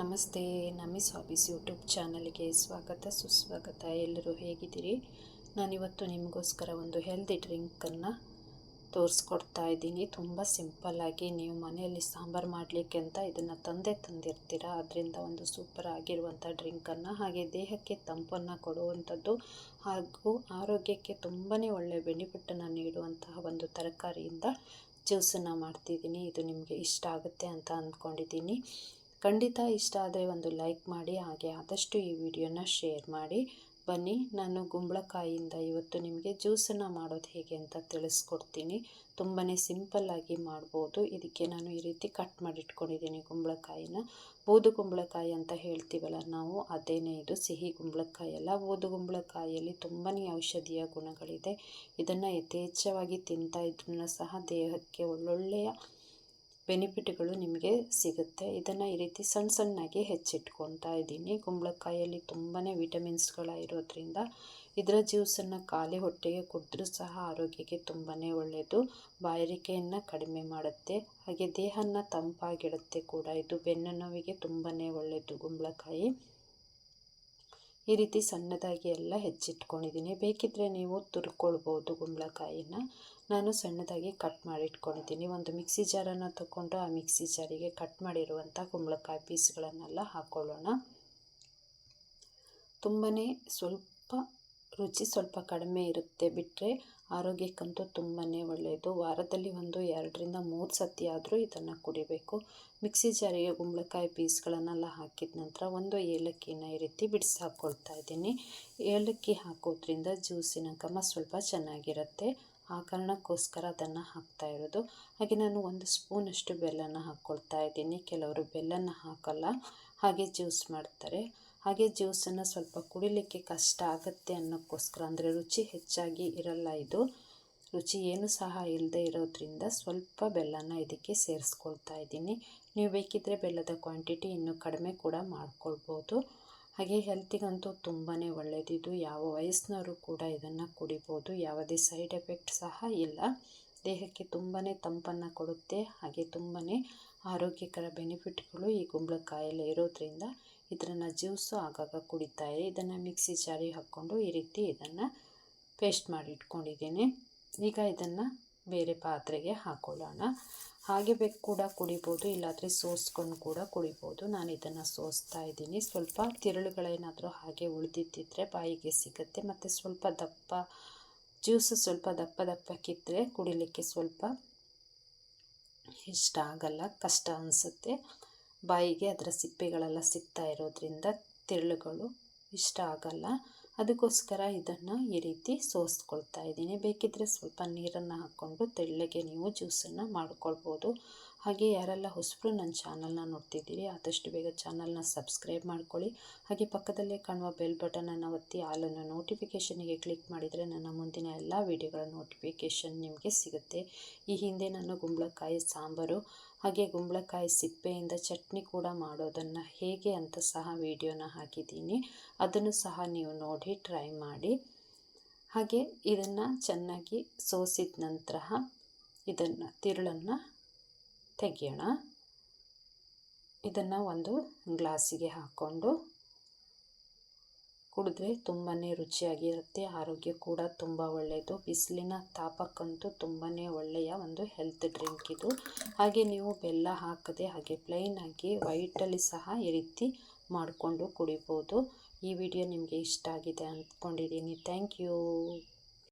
ನಮಸ್ತೆ ನಮಿಸ್ hobbies YouTube ಚಾನಲ್ಗೆ ಸ್ವಾಗತ, ಸುಸ್ವಾಗತ. ಎಲ್ಲರೂ ಹೇಗಿದ್ದೀರಿ? ನಾನಿವತ್ತು ನಿಮಗೋಸ್ಕರ ಒಂದು ಹೆಲ್ದಿ ಡ್ರಿಂಕನ್ನು ತೋರಿಸ್ಕೊಡ್ತಾ ಇದ್ದೀನಿ. ತುಂಬ ಸಿಂಪಲ್ಲಾಗಿ ನೀವು ಮನೆಯಲ್ಲಿ ಸಾಂಬಾರು ಮಾಡಲಿಕ್ಕೆ ಅಂತ ಇದನ್ನು ತಂದೆ ತಂದಿರ್ತೀರ? ಅದರಿಂದ ಒಂದು ಸೂಪರ್ ಆಗಿರುವಂಥ ಡ್ರಿಂಕನ್ನು ಹಾಗೆ ದೇಹಕ್ಕೆ ತಂಪನ್ನು ಕೊಡುವಂಥದ್ದು ಹಾಗೂ ಆರೋಗ್ಯಕ್ಕೆ ತುಂಬಾ ಒಳ್ಳೆಯ ಬೆನಿಫಿಟನ್ನು ನೀಡುವಂತಹ ಒಂದು ತರಕಾರಿಯಿಂದ ಜ್ಯೂಸನ್ನು ಮಾಡ್ತಿದ್ದೀನಿ. ಇದು ನಿಮಗೆ ಇಷ್ಟ ಆಗುತ್ತೆ ಅಂತ ಅಂದ್ಕೊಂಡಿದ್ದೀನಿ. ಖಂಡಿತ ಇಷ್ಟ ಆದರೆ ಒಂದು ಲೈಕ್ ಮಾಡಿ, ಹಾಗೆ ಆದಷ್ಟು ಈ ವಿಡಿಯೋನ ಶೇರ್ ಮಾಡಿ. ಬನ್ನಿ, ನಾನು ಕುಂಬಳಕಾಯಿಯಿಂದ ಇವತ್ತು ನಿಮಗೆ ಜ್ಯೂಸನ್ನು ಮಾಡೋದು ಹೇಗೆ ಅಂತ ತಿಳಿಸ್ಕೊಡ್ತೀನಿ. ತುಂಬಾ ಸಿಂಪಲ್ಲಾಗಿ ಮಾಡ್ಬೋದು. ಇದಕ್ಕೆ ನಾನು ಈ ರೀತಿ ಕಟ್ ಮಾಡಿ ಇಟ್ಕೊಂಡಿದ್ದೀನಿ ಕುಂಬಳಕಾಯಿನ. ಬೂದು ಕುಂಬಳಕಾಯಿ ಅಂತ ಹೇಳ್ತೀವಲ್ಲ ನಾವು, ಅದೇನೇ ಇದು, ಸಿಹಿ ಕುಂಬಳಕಾಯಿ ಅಲ್ಲ. ಬೂದು ಕುಂಬಳಕಾಯಿಯಲ್ಲಿ ತುಂಬಾ ಔಷಧೀಯ ಗುಣಗಳಿದೆ. ಇದನ್ನು ಯಥೇಚ್ಛವಾಗಿ ತಿಂತಾ ಇದ್ರೂ ಸಹ ದೇಹಕ್ಕೆ ಒಳ್ಳೊಳ್ಳೆಯ ಬೆನಿಫಿಟ್ಗಳು ನಿಮಗೆ ಸಿಗುತ್ತೆ. ಇದನ್ನು ಈ ರೀತಿ ಸಣ್ಣ ಸಣ್ಣಗೆ ಹೆಚ್ಚಿಟ್ಕೊತಾ ಇದ್ದೀನಿ. ಕುಂಬಳಕಾಯಲ್ಲಿ ತುಂಬಾ ವಿಟಮಿನ್ಸ್ಗಳಿರೋದ್ರಿಂದ ಇದರ ಜ್ಯೂಸನ್ನು ಖಾಲಿ ಹೊಟ್ಟೆಗೆ ಕುಡಿದ್ರೂ ಸಹ ಆರೋಗ್ಯಕ್ಕೆ ತುಂಬಾ ಒಳ್ಳೆಯದು ಬಾಯಾರಿಕೆಯನ್ನು ಕಡಿಮೆ ಮಾಡುತ್ತೆ. ಹಾಗೆ ದೇಹನ ತಂಪಾಗಿಡುತ್ತೆ ಕೂಡ. ಇದು ಬೆನ್ನು ನೋವಿಗೆ ತುಂಬಾ ಒಳ್ಳೆಯದು ಕುಂಬಳಕಾಯಿ. ಈ ರೀತಿ ಸಣ್ಣದಾಗಿ ಎಲ್ಲ ಹೆಚ್ಚಿಟ್ಕೊಂಡಿದ್ದೀನಿ. ಬೇಕಿದ್ದರೆ ನೀವು ತುರ್ಕೊಳ್ಬೋದು ಕುಂಬಳಕಾಯಿನ. ನಾನು ಸಣ್ಣದಾಗಿ ಕಟ್ ಮಾಡಿ ಇಟ್ಕೊಂಡಿದ್ದೀನಿ ಒಂದು ಮಿಕ್ಸಿ ಜಾರನ್ನು ತಗೊಂಡು ಆ ಮಿಕ್ಸಿ ಜಾರಿಗೆ ಕಟ್ ಮಾಡಿರುವಂಥ ಕುಂಬಳಕಾಯಿ ಪೀಸ್ಗಳನ್ನೆಲ್ಲ ಹಾಕ್ಕೊಳ್ಳೋಣ ತುಂಬಾ ಸ್ವಲ್ಪ ರುಚಿ ಸ್ವಲ್ಪ ಕಡಿಮೆ ಇರುತ್ತೆ ಬಿಟ್ಟರೆ ಆರೋಗ್ಯಕ್ಕಂತೂ ತುಂಬಾ ಒಳ್ಳೆಯದು ವಾರದಲ್ಲಿ ಒಂದು ಎರಡರಿಂದ ಮೂರು ಸತಿ ಆದರೂ ಇದನ್ನು ಕುಡಿಬೇಕು. ಮಿಕ್ಸಿ ಜಾರಿಗೆ ಕುಂಬಳಕಾಯಿ ಪೀಸ್ಗಳನ್ನೆಲ್ಲ ಹಾಕಿದ ನಂತರ ಒಂದು ಏಲಕ್ಕಿನ ಈ ರೀತಿ ಬಿಡಿಸಿ ಹಾಕ್ಕೊಳ್ತಾ ಇದ್ದೀನಿ. ಏಲಕ್ಕಿ ಹಾಕೋದ್ರಿಂದ ಜ್ಯೂಸಿನ ಘಮ ಸ್ವಲ್ಪ ಚೆನ್ನಾಗಿರುತ್ತೆ. ಆ ಕಾರಣಕ್ಕೋಸ್ಕರ ಅದನ್ನು ಹಾಕ್ತಾ ಇರೋದು. ಹಾಗೆ ನಾನು ಒಂದು ಸ್ಪೂನಷ್ಟು ಬೆಲ್ಲನ ಹಾಕ್ಕೊಳ್ತಾ ಇದ್ದೀನಿ. ಕೆಲವರು ಬೆಲ್ಲನ ಹಾಕಲ್ಲ, ಹಾಗೆ ಜ್ಯೂಸ್ ಮಾಡ್ತಾರೆ. ಹಾಗೆ ಜ್ಯೂಸನ್ನು ಸ್ವಲ್ಪ ಕುಡಿಲಿಕ್ಕೆ ಕಷ್ಟ ಆಗುತ್ತೆ ಅನ್ನೋಕ್ಕೋಸ್ಕರ, ಅಂದರೆ ರುಚಿ ಹೆಚ್ಚಾಗಿ ಇರಲ್ಲ ಇದು. ರುಚಿ ಏನು ಸಹ ಇಲ್ಲದೆ ಇರೋದ್ರಿಂದ ಸ್ವಲ್ಪ ಬೆಲ್ಲನ ಇದಕ್ಕೆ ಸೇರಿಸ್ಕೊಳ್ತಾ ಇದ್ದೀನಿ. ನೀವು ಬೇಕಿದ್ದರೆ ಬೆಲ್ಲದ ಕ್ವಾಂಟಿಟಿ ಇನ್ನೂ ಕಡಿಮೆ ಕೂಡ ಮಾಡ್ಕೊಳ್ಬೋದು. ಹಾಗೆ ಹೆಲ್ತಿಗಂತೂ ತುಂಬಾ ಒಳ್ಳೆಯದಿದು ಯಾವ ವಯಸ್ಸಿನವರು ಕೂಡ ಇದನ್ನು ಕುಡಿಬೋದು. ಯಾವುದೇ ಸೈಡ್ ಎಫೆಕ್ಟ್ ಸಹ ಇಲ್ಲ. ದೇಹಕ್ಕೆ ತುಂಬಾ ತಂಪನ್ನು ಕೊಡುತ್ತೆ. ಹಾಗೆ ತುಂಬಾ ಆರೋಗ್ಯಕರ ಬೆನಿಫಿಟ್ಗಳು ಈ ಕುಂಬಳಕಾಯಲ್ಲಿ ಇರೋದ್ರಿಂದ ಇದನ್ನು ಜ್ಯೂಸು ಆಗಾಗ ಕುಡಿತಾರೆ ಇದನ್ನು ಮಿಕ್ಸಿ ಜಾರಿ ಹಾಕ್ಕೊಂಡು ಈ ರೀತಿ ಇದನ್ನು ಪೇಸ್ಟ್ ಮಾಡಿ ಇಟ್ಕೊಂಡಿದ್ದೀನಿ. ಈಗ ಇದನ್ನು ಬೇರೆ ಪಾತ್ರೆಗೆ ಹಾಕ್ಕೊಳ್ಳೋಣ ಹಾಗೆ ಬೇಕು ಕೂಡ ಕುಡಿಬೋದು, ಇಲ್ಲಾದರೆ ಸೋಸ್ಕೊಂಡು ಕೂಡ ಕುಡಿಬೋದು. ನಾನು ಇದನ್ನು ಸೋಸ್ತಾ ಇದ್ದೀನಿ. ಸ್ವಲ್ಪ ತಿರುಳುಗಳೇನಾದರೂ ಹಾಗೆ ಉಳಿದಿದ್ದಿದ್ರೆ ಬಾಯಿಗೆ ಸಿಗುತ್ತೆ. ಮತ್ತು ಸ್ವಲ್ಪ ದಪ್ಪ, ಜ್ಯೂಸು ಸ್ವಲ್ಪ ದಪ್ಪ ದಪ್ಪಕ್ಕಿದ್ದರೆ ಕುಡಿಲಿಕ್ಕೆ ಸ್ವಲ್ಪ ಇಷ್ಟ ಆಗಲ್ಲ, ಕಷ್ಟ ಅನಿಸುತ್ತೆ. ಬಾಯಿಗೆ ಅದರ ಸಿಪ್ಪೆಗಳೆಲ್ಲ ಸಿಗ್ತಾ ಇರೋದ್ರಿಂದ ತಿರುಳುಗಳು ಇಷ್ಟ ಆಗಲ್ಲ. ಅದಕ್ಕೋಸ್ಕರ ಇದನ್ನು ಈ ರೀತಿ ಸೋಸ್ಕೊಳ್ತಾ ಇದ್ದೀನಿ. ಬೇಕಿದ್ದರೆ ಸ್ವಲ್ಪ ನೀರನ್ನು ಹಾಕ್ಕೊಂಡು ತೆಳ್ಳಗೆ ನೀವು ಜ್ಯೂಸನ್ನು ಮಾಡ್ಕೊಳ್ಬೋದು. ಹಾಗೆ ಯಾರೆಲ್ಲ ಹೊಸಬರು ನನ್ನ ಚಾನಲ್ನ ನೋಡ್ತಿದ್ದೀರಿ, ಆದಷ್ಟು ಬೇಗ ಚಾನಲ್ನ ಸಬ್ಸ್ಕ್ರೈಬ್ ಮಾಡ್ಕೊಳ್ಳಿ. ಹಾಗೆ ಪಕ್ಕದಲ್ಲೇ ಕಾಣುವ ಬೆಲ್ ಬಟನನ್ನು ಒತ್ತಿ ಹಾಲನ್ನು ನೋಟಿಫಿಕೇಷನಿಗೆ ಕ್ಲಿಕ್ ಮಾಡಿದರೆ ನನ್ನ ಮುಂದಿನ ಎಲ್ಲ ವೀಡಿಯೋಗಳ ನೋಟಿಫಿಕೇಷನ್ ನಿಮಗೆ ಸಿಗುತ್ತೆ. ಈ ಹಿಂದೆ ನಾನು ಗುಂಬಳಕಾಯಿ ಸಾಂಬಾರು, ಹಾಗೆ ಗುಂಬಳಕಾಯಿ ಸಿಪ್ಪೆಯಿಂದ ಚಟ್ನಿ ಕೂಡ ಮಾಡೋದನ್ನು ಹೇಗೆ ಅಂತ ಸಹ ವಿಡಿಯೋನ ಹಾಕಿದ್ದೀನಿ. ಅದನ್ನು ಸಹ ನೀವು ನೋಡಿ ಟ್ರೈ ಮಾಡಿ. ಹಾಗೆ ಇದನ್ನು ಚೆನ್ನಾಗಿ ಸೋಸಿದ ನಂತರ ಇದನ್ನು, ತಿರುಳನ್ನು ತೆಗೆಯೋಣ. ಇದನ್ನು ಒಂದು ಗ್ಲಾಸಿಗೆ ಹಾಕ್ಕೊಂಡು ಕುಡಿದ್ರೆ ತುಂಬಾ ರುಚಿಯಾಗಿರುತ್ತೆ, ಆರೋಗ್ಯ ಕೂಡ ತುಂಬ ಒಳ್ಳೆಯದು ಬಿಸಿಲಿನ ತಾಪಕ್ಕಂತೂ ತುಂಬಾ ಒಳ್ಳೆಯ ಒಂದು ಹೆಲ್ತ್ ಡ್ರಿಂಕ್ ಇದು. ಹಾಗೆ ನೀವು ಬೆಲ್ಲ ಹಾಕದೆ ಹಾಗೆ ಪ್ಲೈನಾಗಿ ವೈಟಲ್ಲಿ ಸಹ ಈ ರೀತಿ ಮಾಡಿಕೊಂಡು ಕುಡಿಬೋದು. ಈ ವಿಡಿಯೋ ನಿಮಗೆ ಇಷ್ಟ ಆಗಿದೆ ಅಂದ್ಕೊಂಡಿದ್ದೀನಿ. Thank you